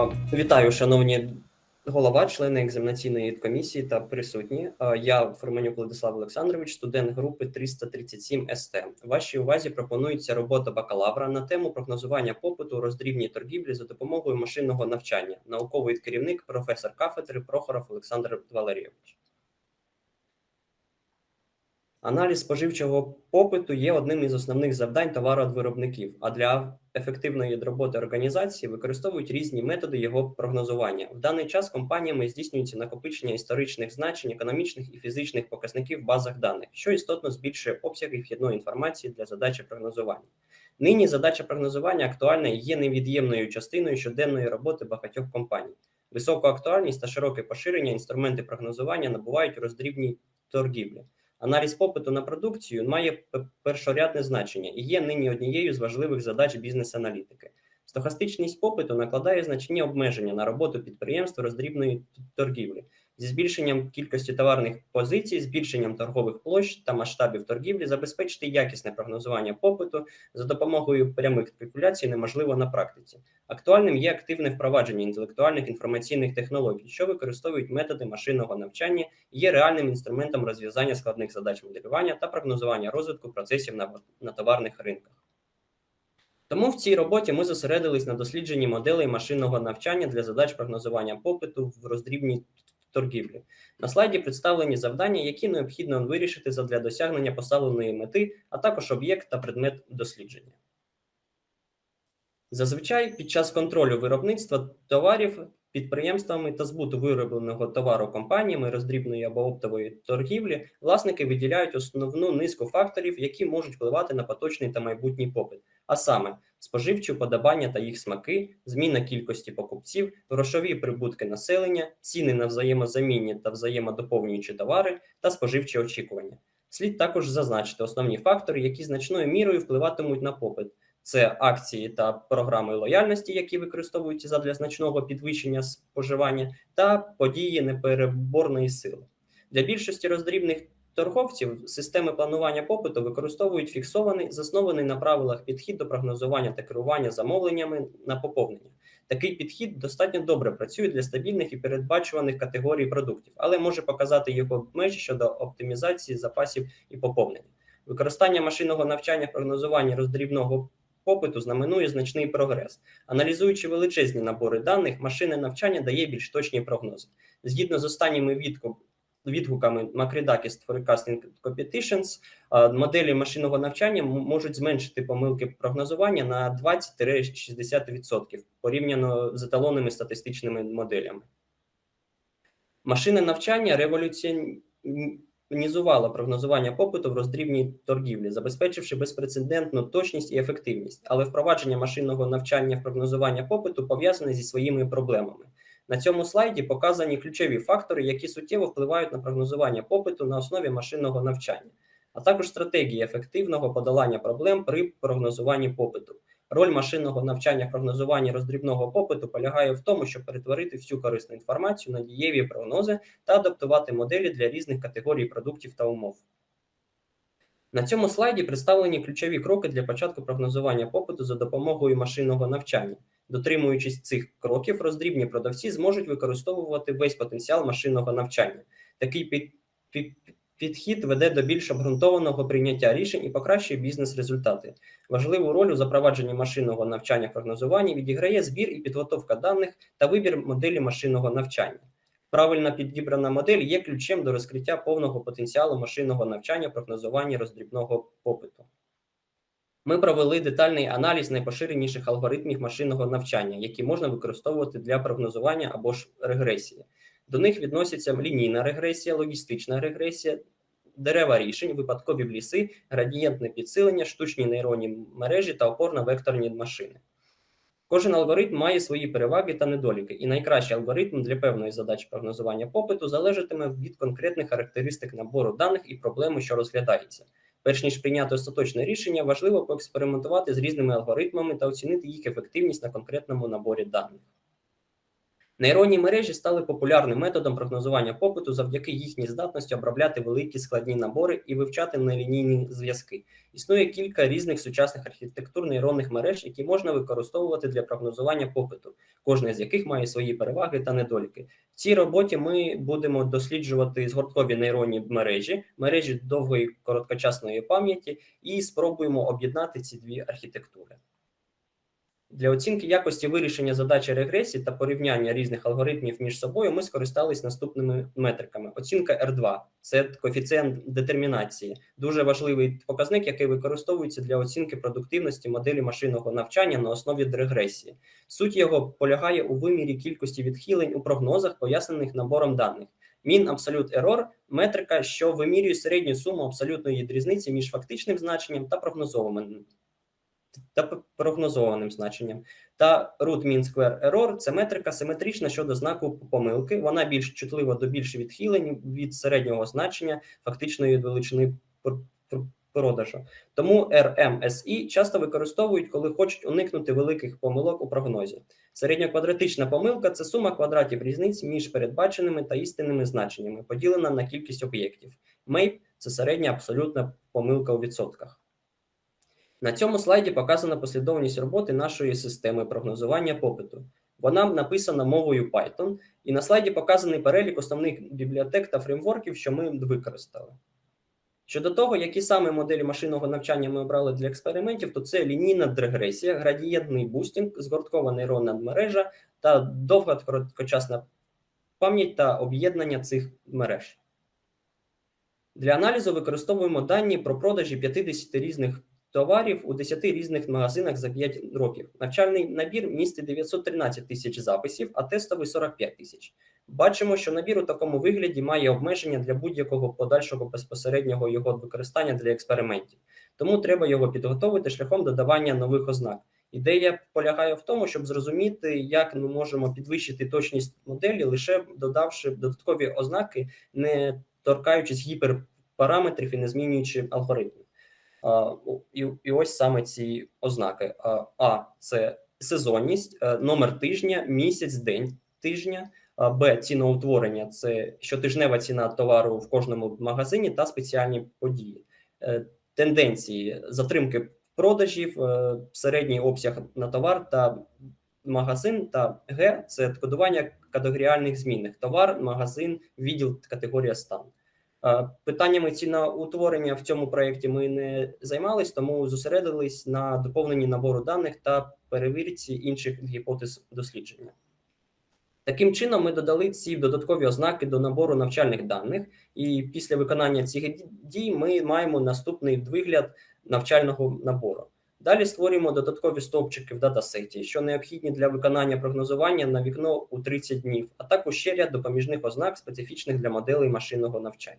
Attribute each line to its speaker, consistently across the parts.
Speaker 1: А, Вітаю, шановні голова, члени екзаменаційної комісії та присутні. Я Форманюк Владислав Олександрович, студент групи 337 СТ. Вашій увазі пропонується робота бакалавра на тему прогнозування попиту у роздрібній торгівлі за допомогою машинного навчання, науковий керівник, професор кафедри Прохоров Олександр Валерійович. Аналіз споживчого попиту є одним із основних завдань товаровиробників, а для ефективної роботи організації використовують різні методи його прогнозування. В даний час компаніями здійснюється накопичення історичних значень, економічних і фізичних показників в базах даних, що істотно збільшує обсяги вхідної інформації для задачі прогнозування. Нині задача прогнозування актуальна і є невід'ємною частиною щоденної роботи багатьох компаній. Високу актуальність та широке поширення інструменти прогнозування набувають у роздрібній торгівлі. Аналіз попиту на продукцію має першорядне значення і є нині однією з важливих задач бізнес-аналітики. Стохастичність попиту накладає значні обмеження на роботу підприємств роздрібної торгівлі зі збільшенням кількості товарних позицій, збільшенням торгових площ та масштабів торгівлі, забезпечити якісне прогнозування попиту за допомогою прямих спекуляцій неможливо на практиці. Актуальним є активне впровадження інтелектуальних інформаційних технологій, що використовують методи машинного навчання і є реальним інструментом розв'язання складних задач моделювання та прогнозування розвитку процесів на, на товарних ринках. Тому в цій роботі ми зосередились на дослідженні моделей машинного навчання для задач прогнозування попиту в роздрібній торгівлі. На слайді представлені завдання, які необхідно вирішити задля досягнення поставленої мети, а також об'єкт та предмет дослідження. Зазвичай під час контролю виробництва товарів підприємствами та збуту виробленого товару компаніями роздрібної або оптової торгівлі власники виділяють основну низку факторів, які можуть впливати на поточний та майбутній попит, а саме споживчі вподобання та їх смаки, зміна кількості покупців, грошові прибутки населення, ціни на взаємозамінні та взаємодоповнюючі товари та споживчі очікування. Слід також зазначити основні фактори, які значною мірою впливатимуть на попит. Це акції та програми лояльності, які використовуються задля значного підвищення споживання, та події непереборної сили. Для більшості роздрібних торговців системи планування попиту використовують фіксований, заснований на правилах підхід до прогнозування та керування замовленнями на поповнення. Такий підхід достатньо добре працює для стабільних і передбачуваних категорій продуктів, але може показати його межі щодо оптимізації запасів і поповнення. Використання машинного навчання в прогнозуванні роздрібного попиту знаменує значний прогрес. Аналізуючи величезні набори даних, машинне навчання дає більш точні прогнози. Згідно з останніми відку- відгуками Makridakis Forecasting Competitions, моделі машинного навчання можуть зменшити помилки прогнозування на 20-60% порівняно з еталонними статистичними моделями. Машинне навчання революціонізувало прогнозування попиту в роздрібній торгівлі, забезпечивши безпрецедентну точність і ефективність. Але впровадження машинного навчання в прогнозування попиту пов'язане зі своїми проблемами. На цьому слайді показані ключові фактори, які суттєво впливають на прогнозування попиту на основі машинного навчання, а також стратегії ефективного подолання проблем при прогнозуванні попиту. Роль машинного навчання в прогнозуванні роздрібного попиту полягає в тому, щоб перетворити всю корисну інформацію на дієві прогнози та адаптувати моделі для різних категорій продуктів та умов. На цьому слайді представлені ключові кроки для початку прогнозування попиту за допомогою машинного навчання. Дотримуючись цих кроків, роздрібні продавці зможуть використовувати весь потенціал машинного навчання. Такий під, під, підхід веде до більш обґрунтованого прийняття рішень і покращує бізнес-результати. Важливу роль у запровадженні машинного навчання в прогнозуванні відіграє збір і підготовка даних та вибір моделі машинного навчання. Правильно підібрана модель є ключем до розкриття повного потенціалу машинного навчання в прогнозуванні роздрібного попиту. Ми провели детальний аналіз найпоширеніших алгоритмів машинного навчання, які можна використовувати для прогнозування або ж регресії. До них відносяться лінійна регресія, логістична регресія, дерева рішень, випадкові ліси, градієнтне підсилення, штучні нейронні мережі та опорно-векторні машини. Кожен алгоритм має свої переваги та недоліки, і найкращий алгоритм для певної задачі прогнозування попиту залежатиме від конкретних характеристик набору даних і проблеми, що розглядається. Перш ніж прийняти остаточне рішення, важливо поекспериментувати з різними алгоритмами та оцінити їх ефективність на конкретному наборі даних. Нейронні мережі стали популярним методом прогнозування попиту завдяки їхній здатності обробляти великі складні набори і вивчати нелінійні зв'язки. Існує кілька різних сучасних архітектур нейронних мереж, які можна використовувати для прогнозування попиту, кожна з яких має свої переваги та недоліки. В цій роботі ми будемо досліджувати згорткові нейронні мережі, мережі довгої короткочасної пам'яті і спробуємо об'єднати ці дві архітектури. Для оцінки якості вирішення задачі регресії та порівняння різних алгоритмів між собою ми скористались наступними метриками. Оцінка R2 – це коефіцієнт детермінації, дуже важливий показник, який використовується для оцінки продуктивності моделі машинного навчання на основі регресії. Суть його полягає у вимірі кількості відхилень у прогнозах, пояснених набором даних. Мін абсолют ерор метрика, що вимірює середню суму абсолютної різниці між фактичним значенням та прогнозованим та прогнозованим значенням. Та root mean square error – це метрика симетрична щодо знаку помилки. Вона більш чутлива до більш відхилень від середнього значення фактичної величини продажу. Тому RMSI часто використовують, коли хочуть уникнути великих помилок у прогнозі. Середньоквадратична помилка це сума квадратів різниць між передбаченими та істинними значеннями, поділена на кількість об'єктів. MAPE – це середня абсолютна помилка у відсотках. На цьому слайді показана послідовність роботи нашої системи прогнозування попиту. Вона написана мовою Python, і на слайді показаний перелік основних бібліотек та фреймворків, що ми використали. Щодо того, які саме моделі машинного навчання ми обрали для експериментів, то це лінійна регресія, градієнтний бустінг, згорткова нейронна мережа та довга короткочасна пам'ять та об'єднання цих мереж. Для аналізу використовуємо дані про продажі 50 різних товарів у 10 різних магазинах за 5 років. Навчальний набір містить 913 тисяч записів, а тестовий 45 тисяч. Бачимо, що набір у такому вигляді має обмеження для будь-якого подальшого безпосереднього його використання для експериментів, тому треба його підготовити шляхом додавання нових ознак. Ідея полягає в тому, щоб зрозуміти, як ми можемо підвищити точність моделі, лише додавши додаткові ознаки, не торкаючись гіперпараметрів і не змінюючи алгоритм. І і ось саме ці ознаки: А це сезонність, е, номер тижня, місяць, день тижня. Б ціноутворення це щотижнева ціна товару в кожному магазині та спеціальні події, е, тенденції затримки продажів, е, середній обсяг на товар та магазин та Г це кодування категоріальних змінних товар, магазин, відділ, категорія стан. Питаннями ціноутворення в цьому проєкті ми не займались, тому зосередились на доповненні набору даних та перевірці інших гіпотез дослідження. Таким чином, ми додали ці додаткові ознаки до набору навчальних даних, і після виконання цих дій ми маємо наступний вигляд навчального набору. Далі створюємо додаткові стовпчики в датасеті, що необхідні для виконання прогнозування на вікно у 30 днів, а також ще ряд допоміжних ознак, специфічних для моделей машинного навчання.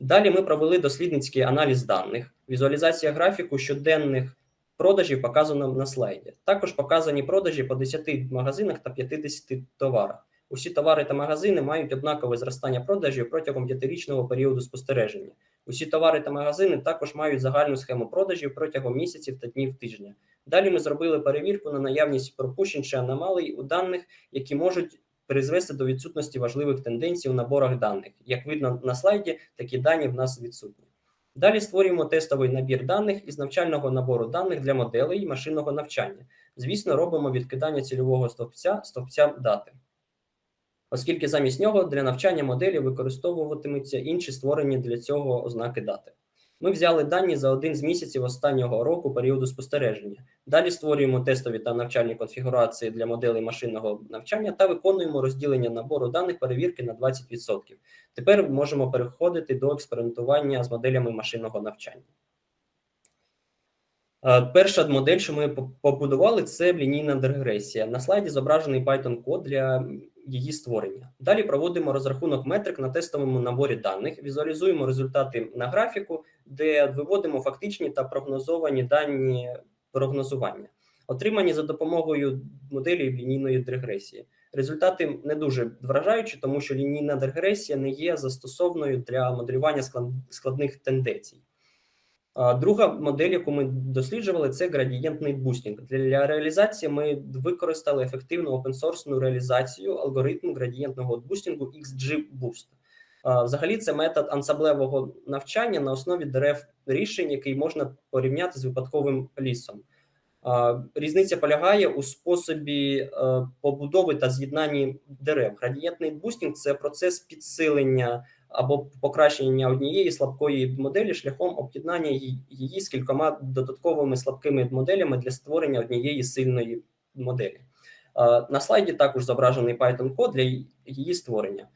Speaker 1: Далі ми провели дослідницький аналіз даних, візуалізація графіку щоденних продажів показано на слайді. Також показані продажі по 10 магазинах та 50 товарах. Усі товари та магазини мають однакове зростання продажів протягом п'ятирічного періоду спостереження. Усі товари та магазини також мають загальну схему продажів протягом місяців та днів тижня. Далі ми зробили перевірку на наявність пропущень чи аномалій у даних, які можуть призвести до відсутності важливих тенденцій у наборах даних. Як видно на слайді, такі дані в нас відсутні. Далі створюємо тестовий набір даних із навчального набору даних для моделей машинного навчання. Звісно, робимо відкидання цільового стовпця стовпця дати оскільки замість нього для навчання моделі використовуватимуться інші створені для цього ознаки дати. Ми взяли дані за один з місяців останнього року періоду спостереження. Далі створюємо тестові та навчальні конфігурації для моделей машинного навчання та виконуємо розділення набору даних перевірки на 20%. Тепер можемо переходити до експериментування з моделями машинного навчання. Е, перша модель, що ми побудували, це лінійна регресія. На слайді зображений Python код для її створення. Далі проводимо розрахунок метрик на тестовому наборі даних, візуалізуємо результати на графіку, де виводимо фактичні та прогнозовані дані прогнозування, отримані за допомогою моделі лінійної регресії. Результати не дуже вражаючі, тому що лінійна регресія не є застосовною для моделювання складних тенденцій. Друга модель, яку ми досліджували, це градієнтний бустінг. Для реалізації ми використали ефективну опенсорсну реалізацію алгоритму градієнтного бустінгу XGBoost. Взагалі, це метод ансамблевого навчання на основі дерев рішень, який можна порівняти з випадковим лісом. Різниця полягає у способі е, побудови та з'єднанні дерев. Градієнтний бустінг це процес підсилення або покращення однієї слабкої моделі шляхом об'єднання її- з кількома додатковими слабкими моделями для створення однієї сильної моделі. На слайді також зображений Python код для її створення.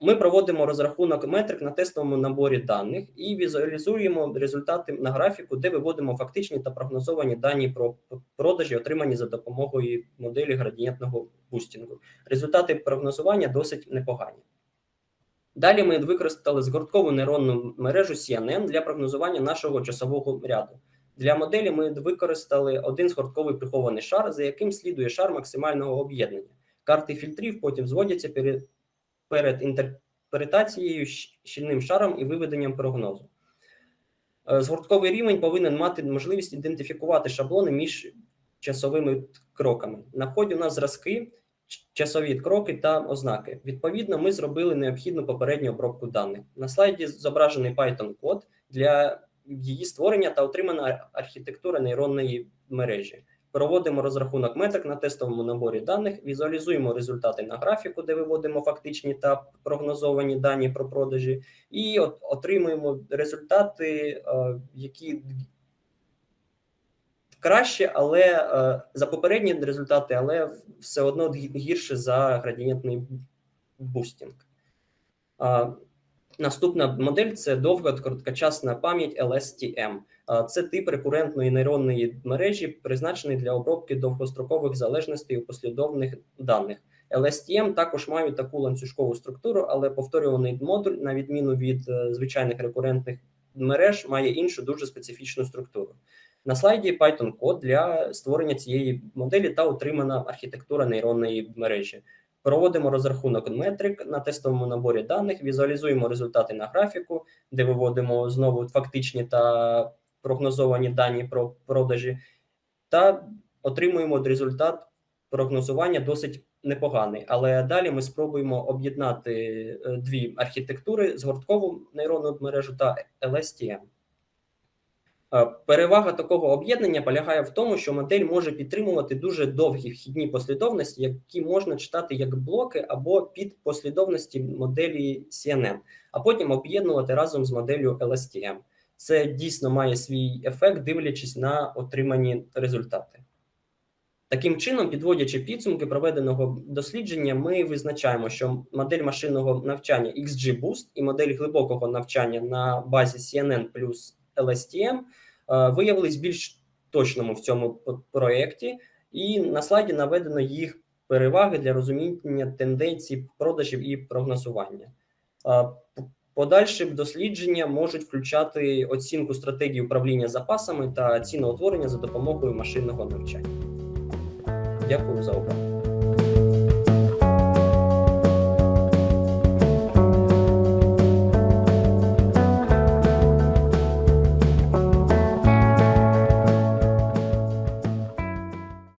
Speaker 1: Ми проводимо розрахунок метрик на тестовому наборі даних і візуалізуємо результати на графіку, де виводимо фактичні та прогнозовані дані про продажі, отримані за допомогою моделі градієнтного бустінгу. Результати прогнозування досить непогані. Далі ми використали згорткову нейронну мережу CNN для прогнозування нашого часового ряду. Для моделі ми використали один згортковий прихований шар, за яким слідує шар максимального об'єднання. Карти фільтрів потім зводяться перед, перед інтерпретацією щільним шаром і виведенням прогнозу. Е, Згортковий рівень повинен мати можливість ідентифікувати шаблони між часовими кроками. На вході у нас зразки, часові кроки та ознаки. Відповідно, ми зробили необхідну попередню обробку даних. На слайді зображений Python код для її створення та отримана архітектура нейронної мережі. Проводимо розрахунок метрик на тестовому наборі даних, візуалізуємо результати на графіку, де виводимо фактичні та прогнозовані дані про продажі, і от, отримуємо результати, е, які краще, але е, за попередні результати, але все одно гірше за градієнтний бустінг. Наступна модель це довга короткочасна пам'ять LSTM. Це тип рекурентної нейронної мережі, призначений для обробки довгострокових залежностей у послідовних даних. LSTM також мають таку ланцюжкову структуру, але повторюваний модуль, на відміну від е, звичайних рекурентних мереж, має іншу дуже специфічну структуру. На слайді Python код для створення цієї моделі та отримана архітектура нейронної мережі. Проводимо розрахунок метрик на тестовому наборі даних, візуалізуємо результати на графіку, де виводимо знову фактичні та прогнозовані дані про продажі, та отримуємо результат прогнозування досить непоганий. Але далі ми спробуємо об'єднати е, дві архітектури: згорткову нейронну мережу та LSTM. Е, Перевага такого об'єднання полягає в тому, що модель може підтримувати дуже довгі вхідні послідовності, які можна читати як блоки або під послідовності моделі CNN, а потім об'єднувати разом з моделлю LSTM. Це дійсно має свій ефект, дивлячись на отримані результати. Таким чином, підводячи підсумки проведеного дослідження, ми визначаємо, що модель машинного навчання XGBoost і модель глибокого навчання на базі CNN плюс LSTM виявились більш точними в цьому проєкті, і на слайді наведено їх переваги для розуміння тенденцій продажів і прогнозування. Е, Подальші дослідження можуть включати оцінку стратегії управління запасами та ціноутворення за допомогою машинного навчання. Дякую за увагу.